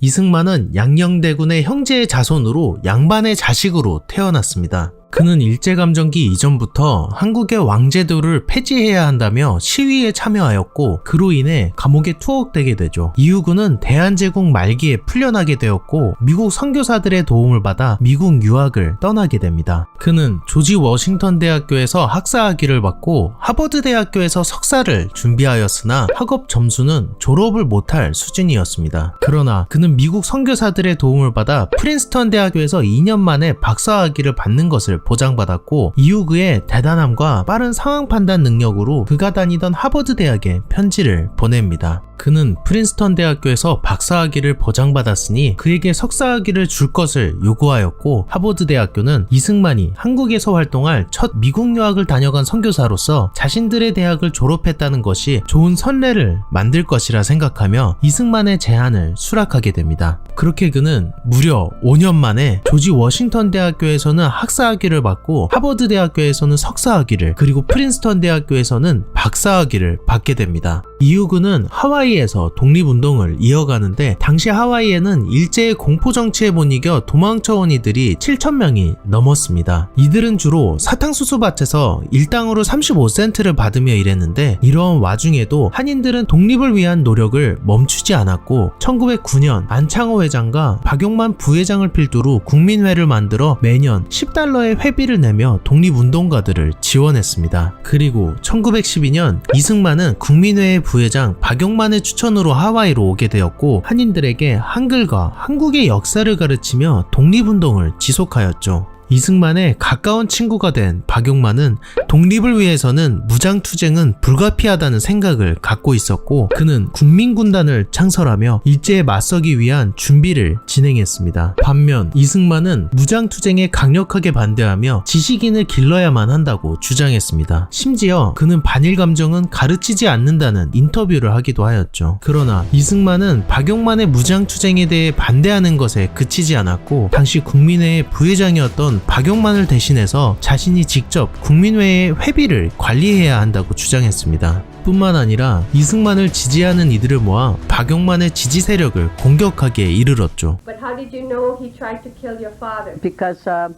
이승만은 양녕대군의 형제의 자손으로 양반의 자식으로 태어났습니다. 그는 일제감정기 이전부터 한국의 왕제도를 폐지해야 한다며 시위에 참여하였고 그로 인해 감옥에 투옥되게 되죠. 이후구는 대한제국 말기에 풀려나게 되었고 미국 선교사들의 도움을 받아 미국 유학을 떠나게 됩니다. 그는 조지 워싱턴 대학교에서 학사학위를 받고 하버드 대학교에서 석사를 준비하였으나 학업 점수는 졸업을 못할 수준이었습니다. 그러나 그는 미국 선교사들의 도움을 받아 프린스턴 대학교에서 2년 만에 박사학위를 받는 것을 보장받았고 이후 그의 대단함과 빠른 상황 판단 능력으로 그가 다니던 하버드 대학에 편지를 보냅니다. 그는 프린스턴 대학교에서 박사학위를 보장받았으니 그에게 석사학위를 줄 것을 요구하였고 하버드 대학교는 이승만이 한국에서 활동할 첫 미국 유학을 다녀간 선교사로서 자신들의 대학을 졸업했다는 것이 좋은 선례를 만들 것이라 생각하며 이승만의 제안을 수락하게 됩니다. 그렇게 그는 무려 5년 만에 조지 워싱턴 대학교에서는 학사학위 를 받고 하버드 대학교에서는 석사 학위를 그리고 프린스턴 대학교에서는 박사 학위를 받게 됩니다. 그는 하와이에서 독립운동을 이어가는데 당시 하와이에는 일제의 공포 정치에 못 이겨 도망쳐온 이들이 7천명이 넘었습니다. 이들은 주로 사탕수수 밭에서 일당으로 35센트를 받으며 일했는데 이러한 와중에도 한인들은 독립을 위한 노력을 멈추지 않았고 1909년 안창호 회장과 박용만 부회장을 필두로 국민회를 만들어 매년 10달러의 회비를 내며 독립운동가들을 지원했습니다. 그리고 1912년 이승만은 국민회의 부회장 박용만의 추천으로 하와이로 오게 되었고 한인들에게 한글과 한국의 역사를 가르치며 독립운동을 지속하였죠. 이승만의 가까운 친구가 된 박용만은 독립을 위해서는 무장투쟁은 불가피하다는 생각을 갖고 있었고 그는 국민군단을 창설하며 일제에 맞서기 위한 준비를 진행했습니다. 반면 이승만은 무장투쟁에 강력하게 반대하며 지식인을 길러야만 한다고 주장했습니다. 심지어 그는 반일 감정은 가르치지 않는다는 인터뷰를 하기도 하였죠. 그러나 이승만은 박용만의 무장투쟁에 대해 반대하는 것에 그치지 않았고 당시 국민회의 부회장이었던 박용만을 대신해서 자신이 직접 국민회의 회비를 관리해야 한다고 주장했습니다. 뿐만 아니라 이승만을 지지하는 이들을 모아 박용만의 지지 세력을 공격하기에 이르렀죠. But how did you know he tried to kill your father? because uh,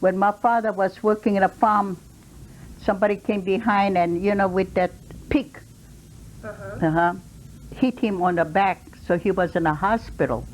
when my father was working in a farm, somebody came behind and you know with that pick, Uh-huh. uh-huh, hit him on the back, so he was in a hospital.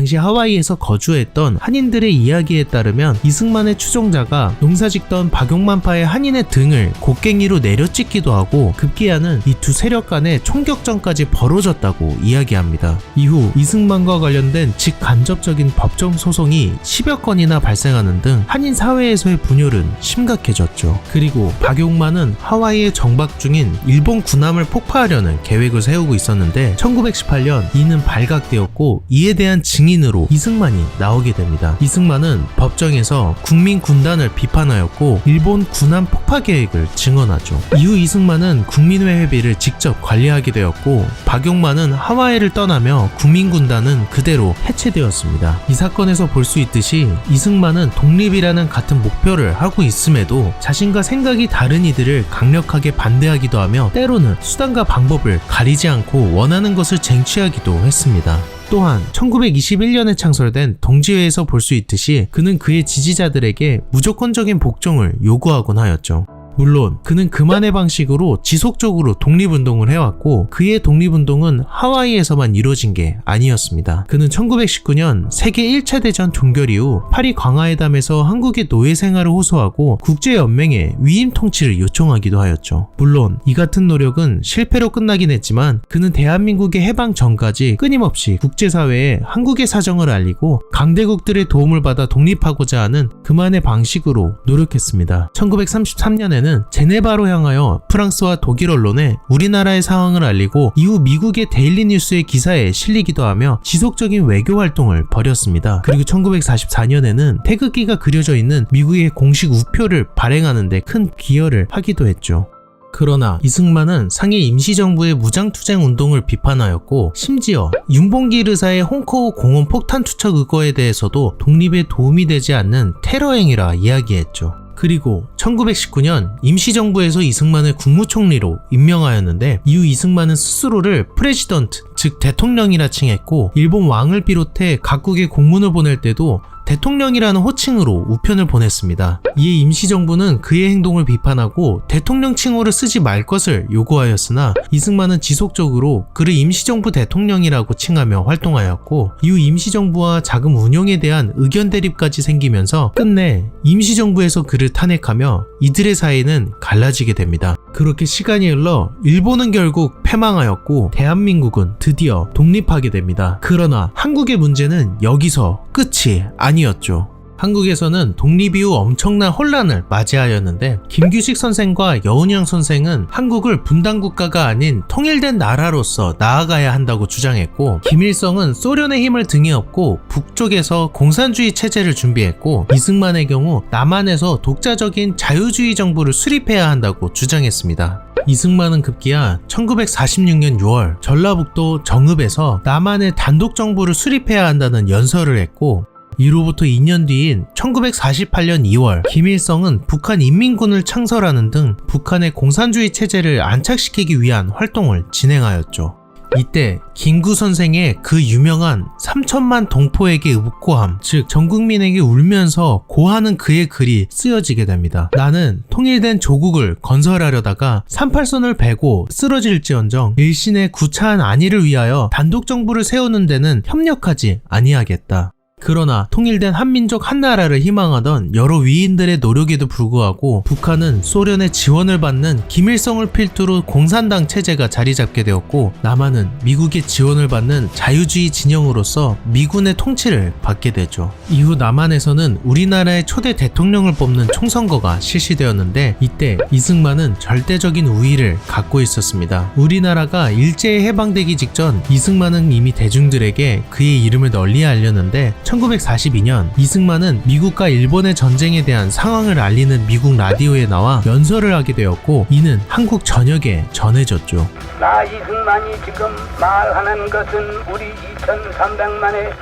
당시 하와이에서 거주했던 한인들의 이야기에 따르면 이승만의 추종자가 농사 짓던 박용만파의 한인의 등을 곡괭이로 내려찍기도 하고 급기야는 이 두 세력 간의 총격전까지 벌어졌다고 이야기합니다. 이후 이승만과 관련된 직간접적인 법정 소송이 10여 건이나 발생하는 등 한인 사회에서의 분열은 심각해졌죠. 그리고 박용만은 하와이에 정박 중인 일본 군함을 폭파하려는 계획을 세우고 있었는데 1918년 이는 발각되었고 이에 대한 증인 으로 이승만이 나오게 됩니다. 이승만은 법정에서 국민 군단을 비판하였고 일본 군함 폭파 계획을 증언하죠. 이후 이승만은 국민회 회비를 직접 관리하게 되었고 박용만은 하와이를 떠나며 국민 군단은 그대로 해체되었습니다. 이 사건에서 볼 수 있듯이 이승만은 독립이라는 같은 목표를 하고 있음에도 자신과 생각이 다른 이들을 강력하게 반대하기도 하며 때로는 수단과 방법을 가리지 않고 원하는 것을 쟁취하기도 했습니다. 또한 1921년에 창설된 동지회에서 볼 수 있듯이 그는 그의 지지자들에게 무조건적인 복종을 요구하곤 하였죠. 물론 그는 그만의 방식으로 지속적으로 독립운동을 해왔고 그의 독립운동은 하와이에서만 이루어진 게 아니었습니다. 그는 1919년 세계 1차 대전 종결 이후 파리 광화회담에서 한국의 노예 생활을 호소하고 국제연맹에 위임 통치를 요청하기도 하였죠. 물론 이 같은 노력은 실패로 끝나긴 했지만 그는 대한민국의 해방 전까지 끊임없이 국제사회에 한국의 사정을 알리고 강대국들의 도움을 받아 독립하고자 하는 그만의 방식으로 노력했습니다. 1933년에 는 제네바로 향하여 프랑스와 독일 언론에 우리나라의 상황을 알리고 이후 미국의 데일리 뉴스의 기사에 실리기도 하며 지속적인 외교 활동을 벌였습니다. 그리고 1944년에는 태극기가 그려져 있는 미국의 공식 우표를 발행하는데 큰 기여를 하기도 했죠. 그러나 이승만은 상해 임시정부의 무장투쟁 운동을 비판하였고 심지어 윤봉길 의사의 홍커우 공원 폭탄 투척 의거에 대해서도 독립에 도움이 되지 않는 테러 행위라 이야기했죠. 그리고 1919년 임시정부에서 이승만을 국무총리로 임명하였는데 이후 이승만은 스스로를 프레지던트, 즉 대통령이라 칭했고 일본 왕을 비롯해 각국에 공문을 보낼 때도 대통령이라는 호칭으로 우편을 보냈습니다. 이에 임시정부는 그의 행동을 비판하고 대통령 칭호를 쓰지 말 것을 요구하였으나 이승만은 지속적으로 그를 임시정부 대통령이라고 칭하며 활동하였고 이후 임시정부와 자금 운용에 대한 의견 대립까지 생기면서 끝내 임시정부에서 그를 탄핵하며 이들의 사이는 갈라지게 됩니다. 그렇게 시간이 흘러 일본은 결국 패망하였고 대한민국은 드디어 독립하게 됩니다. 그러나 한국의 문제는 여기서 끝이 아니었죠. 한국에서는 독립 이후 엄청난 혼란을 맞이하였는데 김규식 선생과 여운양 선생은 한국을 분단 국가가 아닌 통일된 나라로서 나아가야 한다고 주장했고 김일성은 소련의 힘을 등에 업고 북쪽에서 공산주의 체제를 준비했고 이승만의 경우 남한에서 독자적인 자유주의 정부를 수립해야 한다고 주장했습니다. 이승만은 급기야 1946년 6월 전라북도 정읍에서 남한의 단독 정부를 수립해야 한다는 연설을 했고 이로부터 2년 뒤인 1948년 2월 김일성은 북한 인민군을 창설하는 등 북한의 공산주의 체제를 안착시키기 위한 활동을 진행하였죠. 이때 김구 선생의 그 유명한 3천만 동포에게 읍고함, 즉 전국민에게 울면서 고하는 그의 글이 쓰여지게 됩니다. 나는 통일된 조국을 건설하려다가 38선을 베고 쓰러질지언정 일신의 구차한 안위를 위하여 단독 정부를 세우는 데는 협력하지 아니하겠다. 그러나 통일된 한민족 한나라를 희망하던 여러 위인들의 노력에도 불구하고 북한은 소련의 지원을 받는 김일성을 필두로 공산당 체제가 자리 잡게 되었고 남한은 미국의 지원을 받는 자유주의 진영으로서 미군의 통치를 받게 되죠. 이후 남한에서는 우리나라의 초대 대통령을 뽑는 총선거가 실시되었는데 이 때 이승만은 절대적인 우위를 갖고 있었습니다. 우리나라가 일제에 해방되기 직전 이승만은 이미 대중들에게 그의 이름을 널리 알렸는데 1942년 이승만은 미국과 일본의 전쟁에 대한 상황을 알리는 미국 라디오에 나와 연설을 하게 되었고 이는 한국 전역에 전해졌죠. 나 이승만이 지금 말하는 것은 우리 2300만의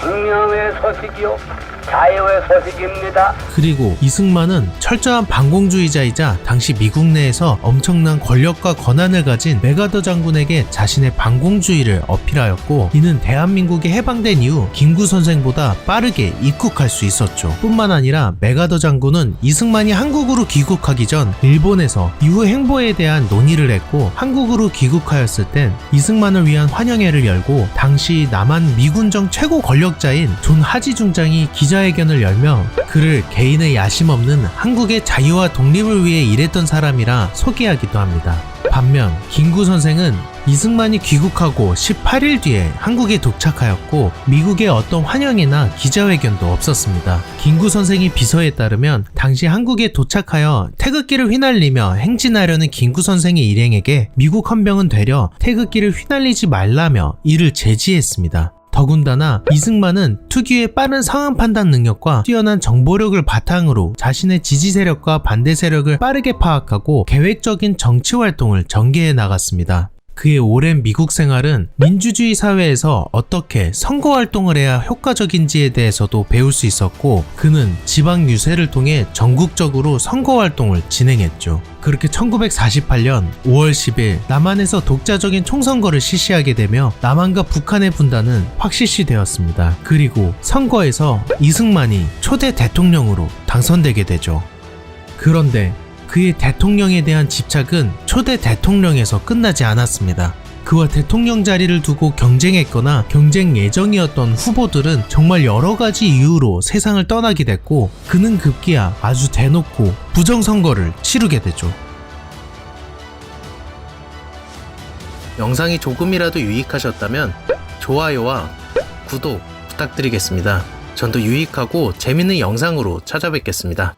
생명의 소식이요 자유의 소식입니다. 그리고 이승만은 철저한 반공주의자이자 당시 미국 내에서 엄청난 권력과 권한을 가진 메가더 장군에게 자신의 반공주의를 어필하였고 이는 대한민국이 해방된 이후 김구 선생보다 빠르게 입국할 수 있었죠. 뿐만 아니라 메가더 장군은 이승만이 한국으로 귀국하기 전 일본에서 이후 행보에 대한 논의를 했고 한국으로 귀국하였을 땐 이승만을 위한 환영회를 열고 당시 남한 미군정 최고 권력자인 존 하지 중장이 기자 회견을 열며 그를 개인의 야심 없는 한국의 자유와 독립을 위해 일했던 사람이라 소개하기도 합니다. 반면 김구 선생은 이승만이 귀국하고 18일 뒤에 한국에 도착하였고 미국의 어떤 환영이나 기자회견도 없었습니다. 김구 선생의 비서에 따르면 당시 한국에 도착하여 태극기를 휘날리며 행진하려는 김구 선생의 일행에게 미국 헌병은 되려 태극기를 휘날리지 말라며 이를 제지했습니다. 더군다나 이승만은 특유의 빠른 상황 판단 능력과 뛰어난 정보력을 바탕으로 자신의 지지 세력과 반대 세력을 빠르게 파악하고 계획적인 정치 활동을 전개해 나갔습니다. 그의 오랜 미국 생활은 민주주의 사회에서 어떻게 선거 활동을 해야 효과적인지에 대해서도 배울 수 있었고 그는 지방 유세를 통해 전국적으로 선거 활동을 진행했죠. 그렇게 1948년 5월 10일 남한에서 독자적인 총선거를 실시하게 되며 남한과 북한의 분단은 확실시 되었습니다. 그리고 선거에서 이승만이 초대 대통령으로 당선되게 되죠. 그런데 그의 대통령에 대한 집착은 초대 대통령에서 끝나지 않았습니다. 그와 대통령 자리를 두고 경쟁했거나 경쟁 예정이었던 후보들은 정말 여러 가지 이유로 세상을 떠나게 됐고 그는 급기야 아주 대놓고 부정선거를 치르게 되죠. 영상이 조금이라도 유익하셨다면 좋아요와 구독 부탁드리겠습니다. 전더 유익하고 재밌는 영상으로 찾아뵙겠습니다.